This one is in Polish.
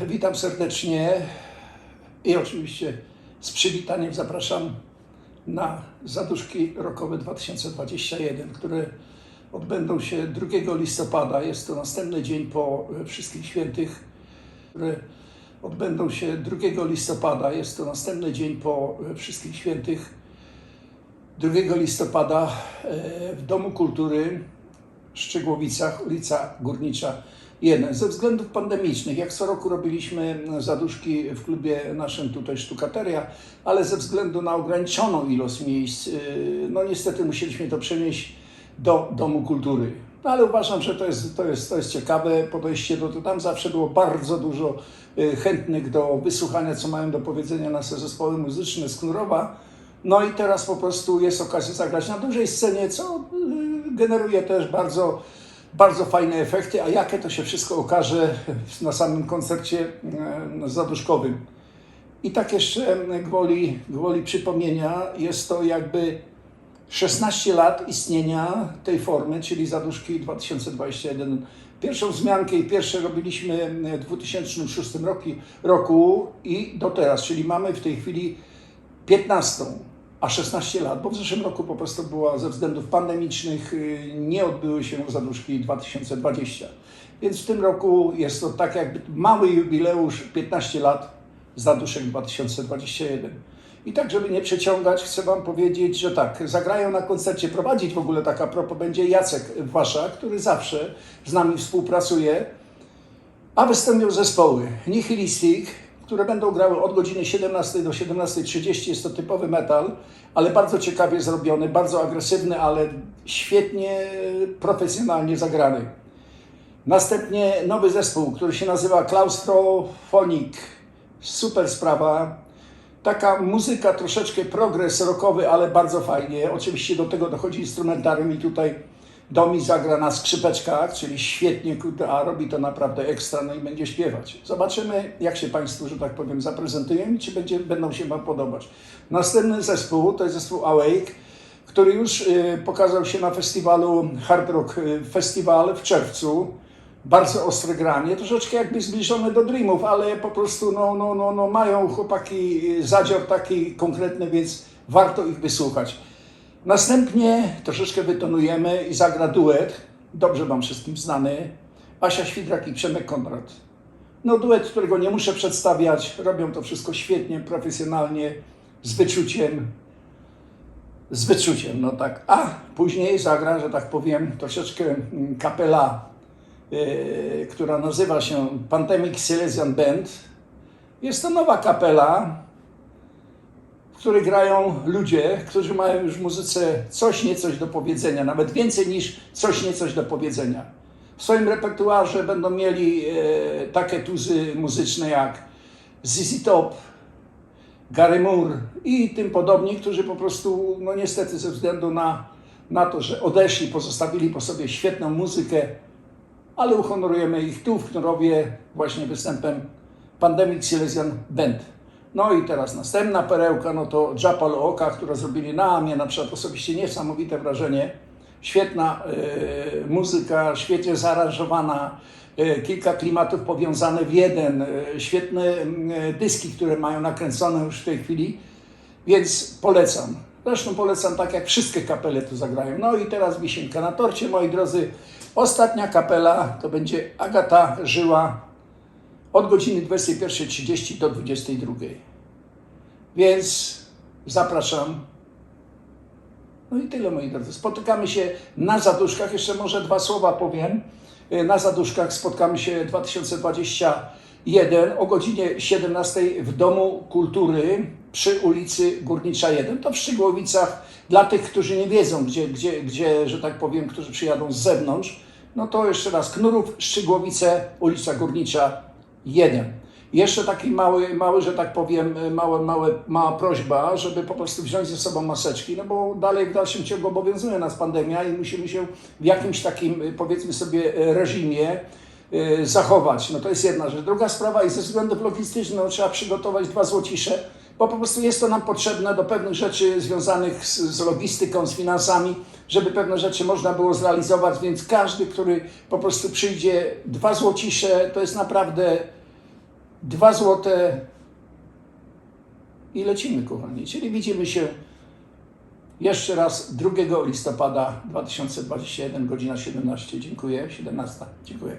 Witam serdecznie i oczywiście z przywitaniem zapraszam na zaduszki rokowe 2021, które odbędą się 2 listopada. Jest to następny dzień po Wszystkich Świętych, które odbędą się 2 listopada. Jest to następny dzień po Wszystkich Świętych. 2 listopada e, w Domu Kultury w Szczygłowicach, ulica Górnicza 1. Ze względów pandemicznych, jak co roku robiliśmy zaduszki w klubie naszym tutaj Sztukateria, ale ze względu na ograniczoną ilość miejsc, yy, no niestety musieliśmy to przenieść do Domu Kultury. No ale uważam, że to jest, to jest, to jest ciekawe podejście, do to tam zawsze było bardzo dużo yy, chętnych do wysłuchania, co mają do powiedzenia nasze zespoły muzyczne z Knurowa. No i teraz po prostu jest okazja zagrać na dużej scenie, co yy, generuje też bardzo, bardzo fajne efekty, a jakie to się wszystko okaże na samym koncercie e, zaduszkowym. I tak jeszcze gwoli, gwoli przypomnienia, jest to jakby 16 lat istnienia tej formy, czyli zaduszki 2021. Pierwszą wzmiankę i pierwsze robiliśmy w 2006 roku, roku i do teraz, czyli mamy w tej chwili 15, a 16 lat, bo w zeszłym roku po prostu była ze względów pandemicznych, y, nie odbyły się zaduszki 2020. Więc w tym roku jest to tak jakby mały jubileusz 15 lat zaduszek 2021. I tak, żeby nie przeciągać, chcę Wam powiedzieć, że tak, zagrają na koncercie, prowadzić w ogóle taka propos będzie Jacek Wasza, który zawsze z nami współpracuje, a wystąpią zespoły Nihilistic, które będą grały od godziny 17 do 17.30. Jest to typowy metal, ale bardzo ciekawie zrobiony, bardzo agresywny, ale świetnie, profesjonalnie zagrany. Następnie nowy zespół, który się nazywa Claustrophonic. Super sprawa. Taka muzyka troszeczkę progres rockowy, ale bardzo fajnie. Oczywiście do tego dochodzi instrumentarium i tutaj Domi zagra na skrzypeczkach, czyli świetnie, a robi to naprawdę ekstra, no i będzie śpiewać. Zobaczymy, jak się Państwu, że tak powiem, zaprezentują i czy będzie, będą się Wam podobać. Następny zespół to jest zespół Awake, który już y, pokazał się na festiwalu Hard Rock y, Festival w czerwcu. Bardzo ostre granie, troszeczkę jakby zbliżone do Dreamów, ale po prostu no, no, no, no mają chłopaki y, zadzior taki konkretny, więc warto ich wysłuchać. Następnie troszeczkę wytonujemy i zagra duet, dobrze Wam wszystkim znany, Asia Świdrak i Przemek Konrad. No duet, którego nie muszę przedstawiać, robią to wszystko świetnie, profesjonalnie, z wyczuciem, z wyczuciem, no tak. A później zagra, że tak powiem, troszeczkę mm, kapela, yy, która nazywa się Pandemic Silesian Band. Jest to nowa kapela, w której grają ludzie, którzy mają już w muzyce coś niecoś do powiedzenia, nawet więcej niż coś niecoś do powiedzenia. W swoim repertuarze będą mieli e, takie tuzy muzyczne jak ZZ Top, Gary Moore i tym podobni, którzy po prostu, no niestety ze względu na, na to, że odeszli, pozostawili po sobie świetną muzykę, ale uhonorujemy ich tu w Knurowie właśnie występem Pandemic Silesian Band. No i teraz następna perełka, no to Japal Oka, która zrobili na mnie na przykład osobiście niesamowite wrażenie. Świetna e, muzyka, świetnie zaaranżowana, e, kilka klimatów powiązane w jeden, e, świetne e, dyski, które mają nakręcone już w tej chwili, więc polecam. Zresztą polecam tak jak wszystkie kapele tu zagrają. No i teraz wisienka na torcie, moi drodzy. Ostatnia kapela to będzie Agata Żyła od godziny 21.30 do 22.00. Więc zapraszam. No i tyle, moi drodzy. Spotykamy się na zaduszkach. Jeszcze może dwa słowa powiem. Y, Na zaduszkach spotkamy się 2021 o godzinie 17 w Domu Kultury przy ulicy Górnicza 1. To w Szczygłowicach. Dla tych, którzy nie wiedzą, gdzie, gdzie, gdzie, że tak powiem, którzy przyjadą z zewnątrz, no to jeszcze raz Knurów, Szczygłowice, ulica Górnicza jeden. Jeszcze taki mały, mały, że tak powiem, małe, małe, mała prośba, żeby po prostu wziąć ze sobą maseczki, no bo dalej w dalszym ciągu obowiązuje nas pandemia i musimy się w jakimś takim, powiedzmy sobie, reżimie y, zachować. No to jest jedna rzecz. Druga sprawa i ze względów logistycznych no, trzeba przygotować dwa złocisze, bo po prostu jest to nam potrzebne do pewnych rzeczy związanych z, z logistyką, z finansami, żeby pewne rzeczy można było zrealizować, więc każdy, który po prostu przyjdzie, dwa złocisze, to jest naprawdę 2 złote i lecimy, kochani. Czyli widzimy się jeszcze raz 2 listopada 2021, godzina 17. Dziękuję. 17. Dziękuję.